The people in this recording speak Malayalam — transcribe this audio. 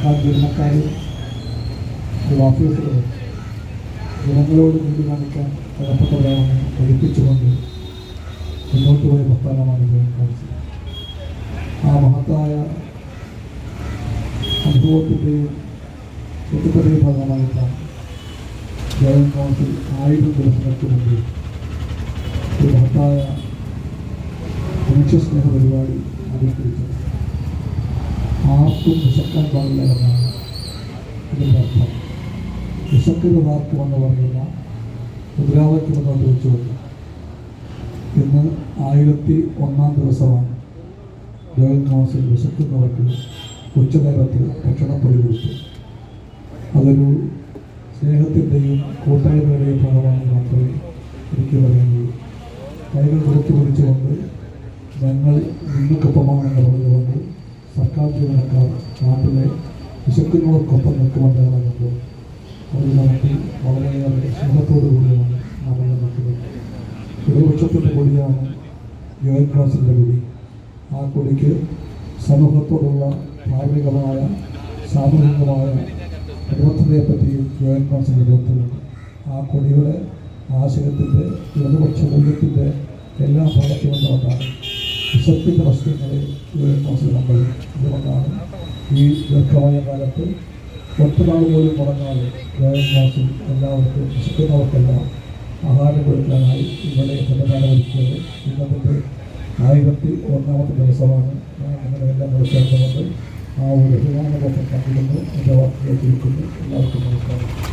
സർക്കാർ ജീവനക്കാരും ഓഫീസറും ജനങ്ങളോട് നീതി കാണിക്കാൻ കടപ്പെട്ടവരാണെന്ന് പഠിപ്പിച്ചുകൊണ്ട് മുന്നോട്ട് പോയ പ്രസ്ഥാനമാണ് കൗൺസിൽ ആ മഹത്തായ അനുഭവത്തിന്റെയും വ്യക്തിത്വത്തിന്റെയും ഭാഗമായിട്ടാണ് ജോയിൻ കൗൺസിൽ ആയിരം ദിവസങ്ങൾക്ക് മുമ്പ് ഒരു മഹത്തായ മനുഷ്യസ്നേഹ പരിപാടി ആവിഷ്കരിച്ചത് ആർക്കും വിശക്കാൻ പാടില്ല എന്നാണ് ഇതിന്റെ അർത്ഥം. വിശക്കരുതാർക്കും എന്ന് പറഞ്ഞില്ല. മുദ്രാവാക്യം മുന്നോട്ട് വെച്ചുകൊണ്ട്. ഇന്ന് ആയിരത്തി ഒന്നാം ദിവസമാണ് ജോയിൻ കൗൺസിൽ വിശക്കുന്നവർക്ക് ഉച്ചനേരത്തിൽ ഭക്ഷണപ്പൊടി കൊടുത്തു അതൊരു സ്നേഹത്തിന്റെയും കൂട്ടായ്മയുടെയും ഭാഗമാണെന്ന് മാത്രമേ എനിക്ക് പറയുന്നുള്ളൂ കൈകൾ കൊടുത്തു പിടിച്ചുകൊണ്ട് ഞങ്ങൾ നിങ്ങൾക്കൊപ്പമാണെന്ന് പറഞ്ഞുകൊണ്ട് സർക്കാർ ജീവനക്കാർ നാട്ടിലെ വിശക്കുന്നവർക്കൊപ്പം നിൽക്കുമെന്ന് പറയുമ്പോൾ അത് നമുക്ക് വളരെയേറെ സ്നേഹത്തോടു കൂടിയാണ് നമ്മൾ നിൽക്കുന്നത്. ഇടതുപക്ഷത്തിന്റെ കൊടിയാണ് യുവൻ ക്ലാസിന്റെ കൂടി ആ കൊടിക്ക് സമൂഹത്തോടുള്ള ധാർമ്മികമായ സാമൂഹികമായ പരിവർത്തനയെ പറ്റിയും യുവൻ ക്ലാസിന്റെ ബോധമുണ്ട് ആ കൊടിയുടെ ആശയത്തിന്റെ ഇടതുപക്ഷ മൂല്യത്തിന്റെ എല്ലാ ഭാഗത്തും വിശപ്പിന്റെ പ്രശ്നങ്ങളെ യുവൻ ക്ലാസിൽ നമ്മൾ അതുകൊണ്ടാണ് ഈ ദീർഘമായ കാലത്ത് ഒറ്റനാൾ പോലും മുടങ്ങാതെ യുവൻ ക്ലാസിൽ എല്ലാവർക്കും വിശക്കുന്നവർക്കെല്ലാം ആഹാരം കൊടുക്കാനായി ഇവിടെ സംവിധാനം ഒരുക്കിയത് ഇന്നത്തെ ആയിരത്തി ഒന്നാമത്തെ ദിവസമാണ് ഞാൻ നിങ്ങളെല്ലാം മനസ്സിലാക്കുന്നുണ്ട് ആ ഒരു ബഹുമാനബോധം പങ്കിടുന്നു എന്റെ വാക്കുകൾ തിരിക്കുന്നു എല്ലാവർക്കും നമസ്കാരം